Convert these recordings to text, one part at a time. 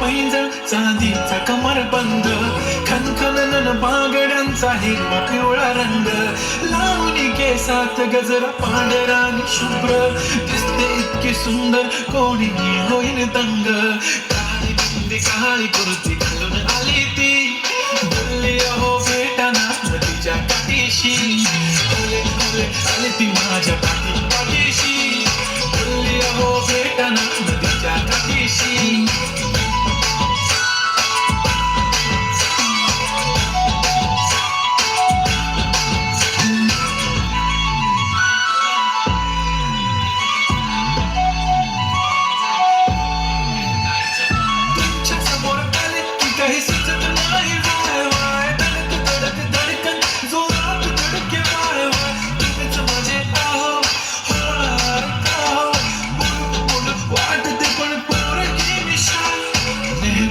पैंजळ चांदीचा कमर बंद. खनखनन बागड्यांचा हिरवा पिवळा रंग. लावणी केसात गजरा पांढरा आणि शुभ्र. दिसते इतकी सुंदर कोणी होईन तंग काळी बिंदी काळी कुर्ती घालून आली ती. बोलली अहो भेटाना नदीच्या काठीशी. ओले ओले आली ती माझ्या पाठी पाठीशी बोलली अहो भेटाना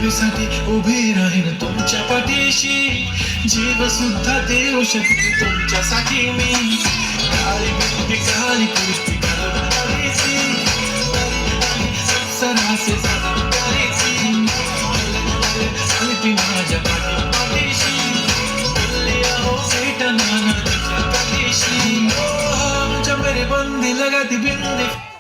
मिशाल उभे राहीन तुमच्या पाठीशी. जीव सुद्धा देऊ शकते तुमच्यासाठी मी. काळी बिंदी काळी कुर्ती घालून सरासे सदा ती माझ्या पाठीशी. आमच्या हो, हो, मेरे बंदी लगाती बिंदी.